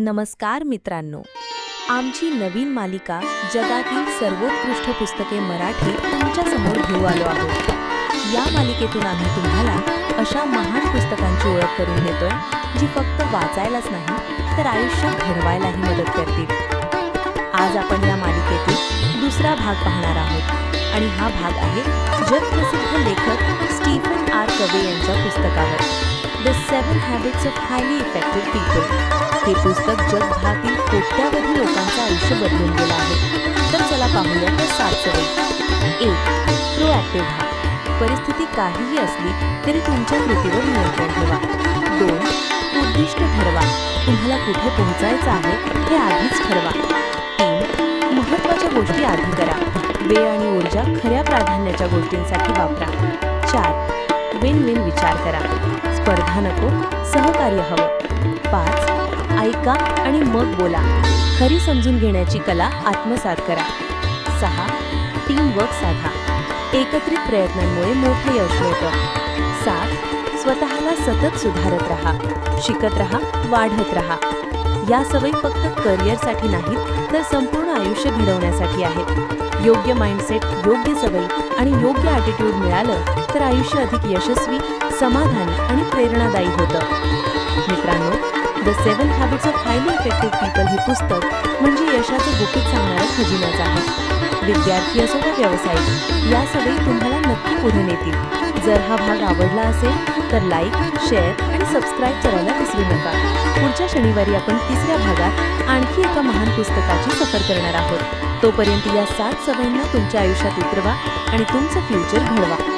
नमस्कार मित्रांनो. आमची नवीन मालिका जगातील सर्वोत्कृष्ट पुस्तके मराठी तुमच्यासमोर घेऊ आलो आहोत. या मालिकेतून आम्ही तुम्हाला अशा महान पुस्तकांची ओळख करून देतोय जी फक्त वाचायलाच नाही तर आयुष्य घडवायलाही मदत करतील. आज आपण या मालिकेतील दुसरा भाग पाहणार आहोत आणि हा भाग आहे जगप्रसिद्ध लेखक स्टीफन आर कवे यांच्या पुस्तकावर. The seven habits of highly effective people हे पुस्तक जगभरातील कोट्यावधी लोकांचं आयुष्य बदलून गेलं आहे. तर चला पाहूया त्या सात सवयी. एक प्रोॲक्टिव्ह व्हा परिस्थिती काहीही असली तरी तुमच्या कृतीवर नियंत्रण ठेवा. दोन उद्दिष्ट ठरवा. तुम्हाला कुठे पोहोचायचं आहे हे आधीच ठरवा. तीन महत्त्वाच्या गोष्टी आधी करा. वेळ आणि ऊर्जा खऱ्या प्राधान्याच्या गोष्टींसाठी वापरा. चार विन विन विचार करा. स्पर्धा नको सहकार्य हवं. पाच ऐका आणि मग बोला. खरी समजून घेण्याची कला आत्मसात करा. सहा टीमवर्क साधा. एकत्रित प्रयत्नांमुळे मोठे यश मिळतं. सात स्वतःला सतत सुधारत राहा. शिकत राहा वाढत राहा. या सवयी फक्त करिअरसाठी नाहीत तर संपूर्ण आयुष्य घडवण्यासाठी आहेत. योग्य माइंडसेट योग्य सवयी आणि योग्य ॲटिट्यूड मिळालं तर आयुष्य अधिक यशस्वी समाधानी आणि प्रेरणादायी होतं. मित्रांनो the seven habits of highly effective people हे पुस्तक म्हणजे यशाचं गुपित सांगणारं खजिनाच आहे. विद्यार्थी असो का व्यावसायिक या सवयी तुम्हाला नक्की पुढे नेतील. जर हा भाग आवडला असेल तर लाईक शेअर आणि सबस्क्राईब करायला विसरू नका. पुढच्या शनिवारी आपण तिसऱ्या भागात आणखी एका महान पुस्तकाची सफर करणार आहोत. तोपर्यंत या सात सवयींना तुमच्या आयुष्यात उतरवा आणि तुमचं फ्युचर घडवा.